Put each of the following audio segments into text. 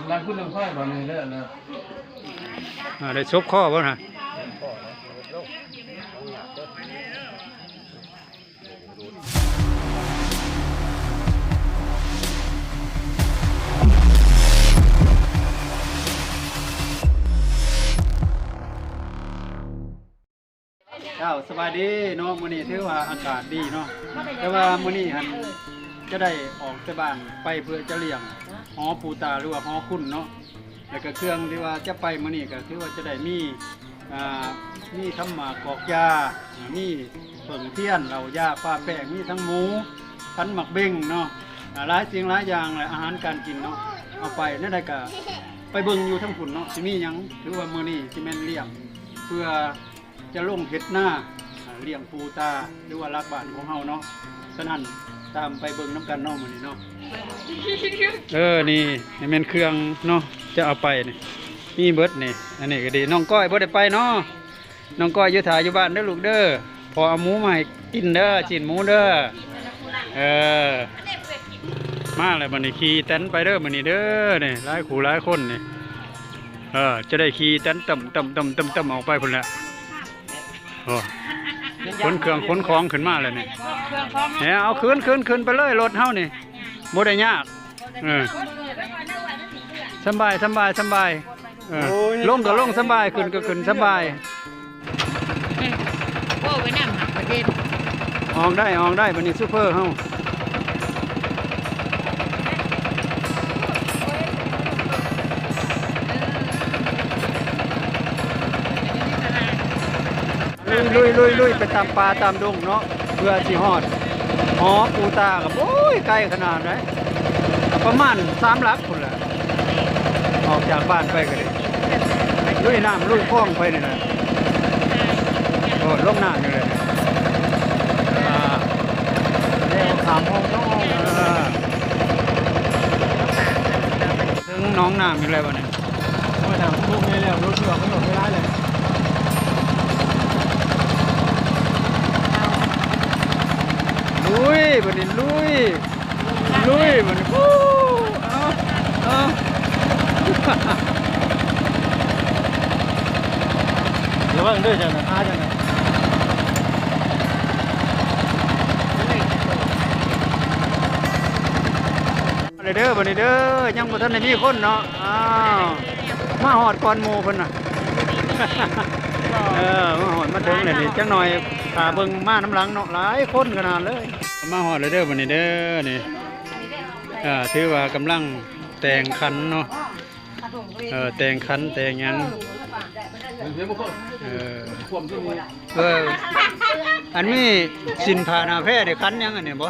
อะบ่ล้างขึ้นเรื่องไฟบ่นี่แล้วนะอ่าได้ซบข้อบ่นะเจ้าสบายดีเนาะมื้อนี้ถือว่าอากาศดีเนาะแต่ว่ามื้อนี้หันจะได้ออกจากบ้านไปเพื่อจะเลี้ยง อปูตาหรือว่าหอคุณเนาะแล้วก็เครื่องที่ว่าจะไปมื้อนี้ก็คือว่าจะได้มีอ่ามีทำหมากกอกยามีเผิงเทียนเหล่ายาป้าแป้งมีทั้งหมูพันหมักเบ้งเนาะหลายสิ่งหลายอย่างแหละอาหารการกินเนาะเอาไปนั่นได้ก็ไปเบิ่งอยู่ทั้งฝุ่นเนาะสิมียังถือว่ามื้อนี้สิแม่นเลี้ยงเพื่อจะลงเฮ็ดหน้าอ่าเลี้ยงปูตาหรือว่ารักบ้านของเฮาเนาะฉะนั้น ตามไปเบิ่งน้ำกันเนาะมื้อนี้เนาะเออนี่นี่เป็นเครื่องเนาะจะเอาไปนี่มีเบิดนี่อันนี้ก็ดีน้องก้อยบ่ได้ไปเนาะน้องก้อยอยู่ถ่ายอยู่บ้านเด้อลูกเด้อพอเอาหมูมาให้กินเด้อจินหมูเด้อเออมาเลยบัดนี้ขี่เต็นไปเด้อบัดนี้เด้อนี่หลายขู่หลายคนนี่เออจะได้ขี่เต็นต่ำต่ำต่ำต่ำต่ำออกไปพุ่นละโอ้ ขนเครื่องขนของขึ้นมาเลยนี่เครื่องของเนี่ยเอาขึ้นขึ้นขึ้นไปเลยรถเฮานี่บ่ได้ยากเออสำบายสำบายสำบายเออลงก็ลงสำบายขึ้นก็ขึ้นสำบายโอ้ไว้นั่งหักประเด็นออกได้ออกได้บัดนี้ซูเปอร์เฮา ยลุยลุยลุยไปตามป่าตามดงเนาะเพื่อสิฮอดหอปูตากับโอ้ยไกลขนาดไหนประมาณสามหลักพุ่นแหละออกจากบ้านไปก็ได้ลุยน้ำลุยคลองไปนี่นะโอ้ลงน้ำอยู่เลยเนี่ยอ่าเดี๋ยวถามห้องน้องอ่าถึงหน้องน้ำอยู่เลยวันนี้มาถามลูกนี่แล้วรถเสือไม่หมดเวลาเลย ลุยวันนี้ลุย ลุยวันนี้วู้เอาเอาเดี๋ยวว่าเด้อจังนะอาจังนะวันนี้เด้อวันนี้เด้อยังบ่ทันได้มีคนเนาะอ้าวมาหอดก่อนหมู่เพิ่นน่ะเออมาหอดมาถึงเลยนี่จังหน่อยตาเบิ่งมาน้ำหลังเนาะหลายคนขนาดเลย มาหอดเลยเด้อวันนี้เด้อนี่อ่าถือว่ากำลังแต่งขันเนาะเออแต่งขันแต่งหยังเดี๋ยวบ่คนเออความที่มีเอออันนี้สินพาหนาแพร่เดี๋ยวคันหยังอันนี้บ่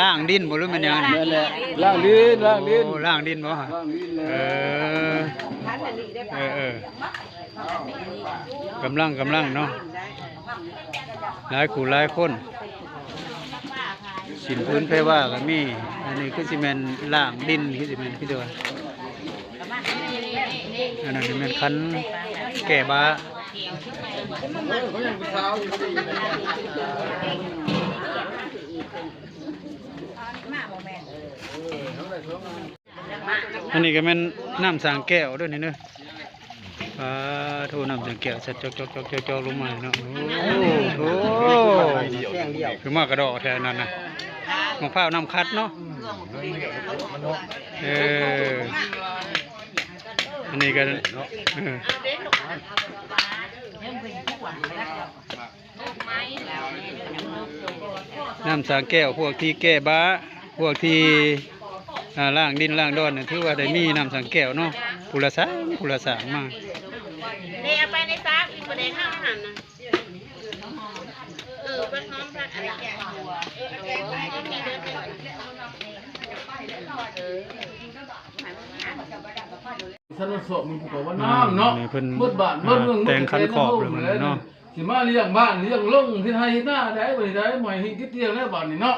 ล่างดินบ่รู้มันหยังอันนี้นั่นแหละล่างลิ้นล่างลิ้นโอ้ล่างดินบ่ฮะล่างลิ้นเลเอยอเออเออกำลังกำลังเนาะหลายคู่หลายคนสินพื้นเพว่าก็มีอันนี้คือสิแมนล่างดินคือสิแมนคือเดียวอันนั้นสิแมนคันแก่บ้า เขายังเป็นสาว อันนี้ก็แม่นน้ำสางแก้วด้วยนี่เนอะอ่าโทน้ำสางแก้วเสร็จจกจกจกจกจกลงมาเนาะ โอ้โหคือมากกระดอกแทนนั่นนะมะพร้าวน้ำคัดเนาะ เออ อันนี้ก็น้ำสางแก้วพวกที่แก้บ้า พวกที่ อ่าล่างดินล่างดอนเนี่ยถือว่าได้มีน้ำสังแก้วเนาะผู้ละสางผู้ละสางมาเนี่ยเอาไปในซักอีกประเด็นห้ามหันนะเออไปหอมพักอะไรแกเออแกไปที่เดินไปฉันว่าสอบมึงบอกว่าน้ำเนาะนี่เพิ่นมืดบ้านมืดเมืองแต่งคันขอบเลยมันเนาะสิมาเลี้ยงบ้านเลี้ยงลงที่ไทยหน้าได้บ่ได้ใหม่ให้คิดเตียงแล้วบ้านนี่เนาะ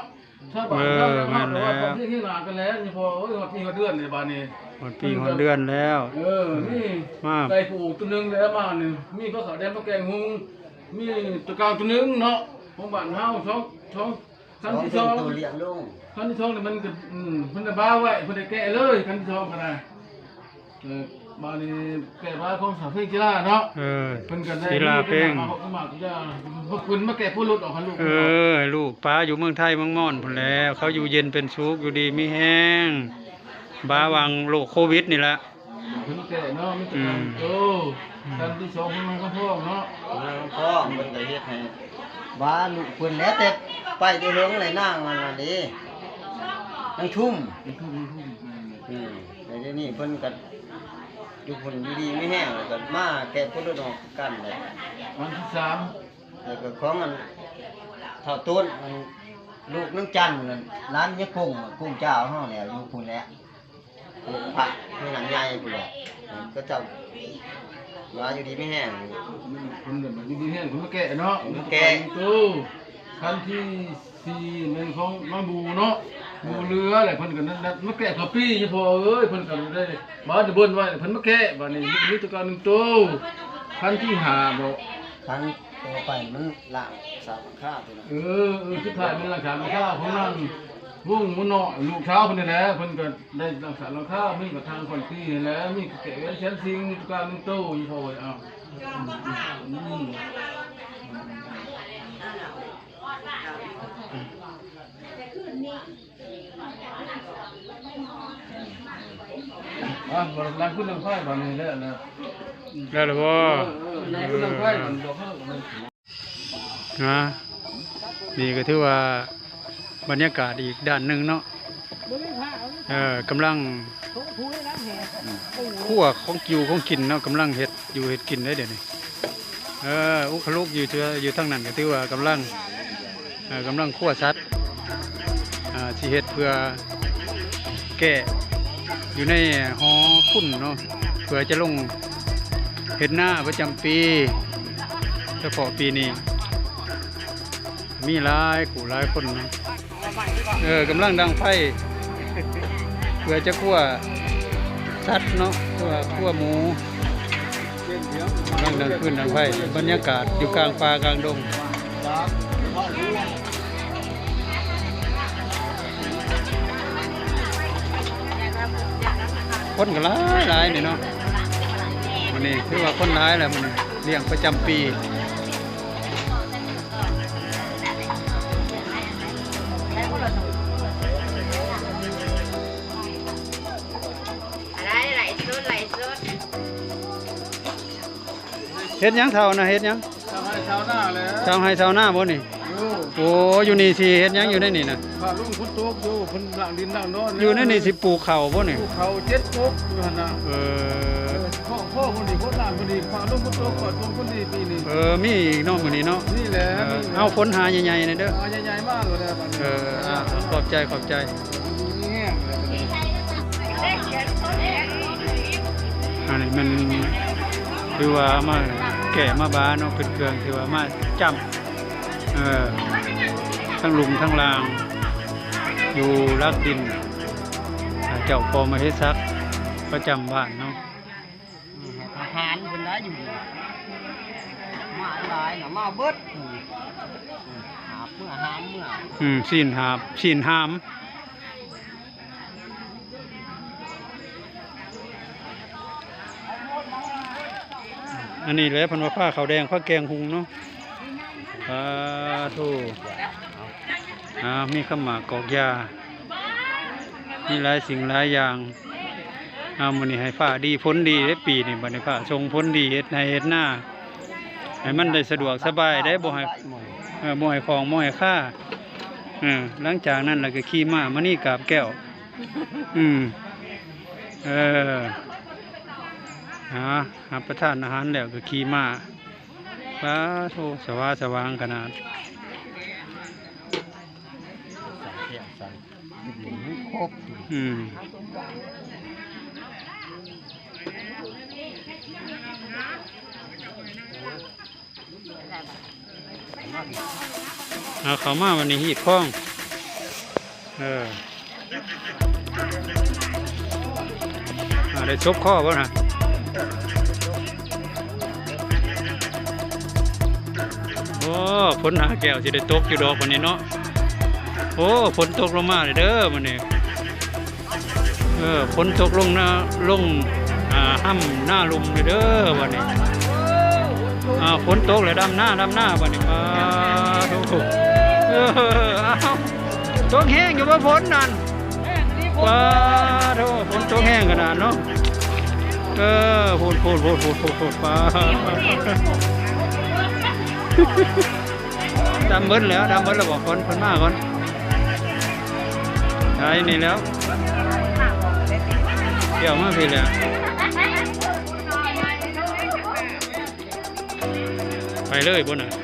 ถ้าบ้านเราเนาะแต่ว่าตอนที่ที่นากันแล้วนี่พอโอ้ยมาปีมาเดือนนี่บ้านนี้หมดปีหมดเดือนแล้ว เออนี่มา ไก่ผูตัวหนึงแล้วมานี่มีข้าวขาวแดงข้าวแกงหุงมีตะกร้าวตัวหนึงเนาะของบ้านเฮาสองสองสามสี่สอง ตัวเลี้ยงลุงคันที่ท้องเนี่ยมันก็อืมมันจะบ้าไว้เพิ่นได้แกะเลยคันที่ท้องก็ได้เออ บ้านนี้แกะบ้าของสาวเพลงกีฬาเนาะเออเพิ่นก็ได้กีฬาเพลงมามาทุกอย่างพวกคุณมาแกะผู้หลุดออกให้ลูกเออให้ลูกป้าอยู่เมืองไทยเมืองม่อนพุ่นแล้ว เขาอยู่เย็นเป็นสุขอยู่ดีมีแห้งบ้าวังโรคโควิดนี่แหละเพิ่นแกะเนาะมันจะอืมโอ้คันที่สองเพิ่นมันก็ท้องเนาะนางพ่อมันก็เฮ็ดให้บ้านลูกเพิ่นแล้วแต่ไปได้เฮิงเลยนางมันน่ะเดินางทุ่มมันคือมันคืออืมแต่เดี๋ยวนี้เพิ่นก็ อยู่เพิ่นอยู่ดีไม่แห้งแล้วก็มาแก้พุทธดอกกันเลยวันที่สามแล้วก็ของมันเท่าต้นมันลูกนังจันทร์นั่นร้านยะกุ้งอะกุ้งเจ้าเฮาเนี่ยอยู่พุ่นแหละปลูกผักมีหนังใหญ่พุ่นแหละก็เจ้าว่าอยู่ดีไม่แห้ง คุณเดินมาอยู่ดีแห้งคุณมาแกะเนาะมาแกะโอ้คันที่สี่เป็นของมาบูเนาะ บูเรืออะไรเพิ่นก็นั่นมาแกะข้าวปี้เฉพาะเอ้ยเพิ่นก็ได้บ้านเบิ่นไว้เพิ่นมาแกะบัดนี้มีตัวการหนึงโตคันที่ห้าบ่คันตัวไปมันล่างสามค่าตัวนั้นเออเออสุดท้ายเป็นหลักฐานราคาของนั่นวงมันเนาะลูกเช้าเพิ่นนี่แหละเพิ่นก็ได้หลักฐานราคามีกับทางคนที่นี่แหละมีก็แกะไว้ชั้นสิ่งตัวการหนึงโตอยู่พอไว้อ้าวอืม อะบริการขึ้นทางไฟบางนี้แล้วนะแล้วล่ะบ่ในขึ้นทางไฟมันบอกให้มันนะนี่ก็ถือว่าบรรยากาศอีกด้านหนึ่งเนาะเออกำลังคั่วของกิวของกินเนาะกำลังเฮ็ดอยู่เฮ็ดกินได้เดี๋ยวนี้เอออุคลุกอยู่เทืออยู่ทั้งนั้นก็ถือว่ากำลังเออกำลังคั่วสัตว์อ่าสิเฮ็ดเพื่อ ก้อยู่ในหอคุ้นเนาะเพื่อจะลงเฮ็ดหน้าประจำปีเฉพาะปีนี้ มีหลายกูหลายคนนะเออกำลังดังไฟเพื่อจะคั่วสัตว์เนาะคั่วคั่วหมูกำลังดังขึ้นดังไฟบรรยากาศอยู่กลางป่ากลางดง คนก็หลายหลายนี่เนาะวันนี้ถือว่าคนหลายแหละมันนี้เลี้ยงประจำปีอะไรไหลสุดไหลสุดเฮ็ดหยังเท่านะเฮ็ดหยังทำให้ชาวนาแล้วชาวไฮชาวนาบ่นี่อยู่ โอ้อยู่นี่สิเฮ็ดหยังอยู่ในนี่นะพาลุงพุทโตกอยู่คนหลังดินหลังโนอนอยู่ในนี่สิปลูกข้าวบ่นี่ภูเขาเจ็ดปุ๊กอยู่หั่นน่ะเออพ่อพ่อคนดีคนหลานคนดีพาลุงพุทโตกก่อนคนคนดีปีนี้เออ มีอีกเนาะมื้อนี้เนาะนี่แหละเออเอาฝนหาใหญ่ๆนี่เด้อ เอาใหญ่ๆมากเลยนะบัดนี้เอออะขอบใจขอบใจ นี่แห้งเลยอันนี้มันคือว่ามาแก่มาบาเนาะเป็นเครื่องที่ว่ามาจ้ำ เออทั้งหลุมทั้งราง อยู่รักดินอ่าเจ้าพอมาเฮ็ดซักประจำบ้านเนาะอาหารเพิ่นได้อยู่มาหลายน่ะมาเบิดอืมหาบเมื่อหามเมื่ออืมสินหาบสินหามอันนี้แหละเพันว่าผ้าขาวแดงผ้าแกงหุงเนาะ สาธุอ่ามีขาวหมากอกยา มีหลายสิ่งหลายอย่างเอามันนี้ให้ผ้าดีพ้นดีได้ปีนี่บัดนี้ผ้าทรงพ้นดีเฮ็ดให้เฮ็ดหน้าให้มันได้สะดวกสบายได้บ่ให้บ่ให้ของบ่ให้ค่าออหลังจากนั้นแล้วก็ขี่ม้ามานี่กราบแก้ว อืม เออหาหาประทานอาหารแล้วก็ขี่ม้า สาธุสว่างสว่างขนาดครบอืมเอาเขามาวันนี้หีดข้อง เอออาได้ชบข้อบ่นะ โอ้ฝนหาแก้วสิได้ตกอยู่ดอกวันนี้เนาะโอ้ฝนตกลงมาเลยเด้อมันนี่เออฝนตกลงหน้าลงอ่าห้ำหน้าลุมเลยเด้อวันนี้อ่าฝนตกเลยดำหน้าดำหน้าวันนี้มาดูเออเอาตกแห้งอยู่ว่าฝนนั่นว้าดูฝนตกแห้งขนาดเนาะเออพูดพูดพูดพูดพูดพูดป้า ดำเบิ้ลแล้วดำเบิ้ลแล้วบอกคนคนมากคนใช่นี่แล้วเกี่ยวมากพี่แล้วไปเลยบนน่ะ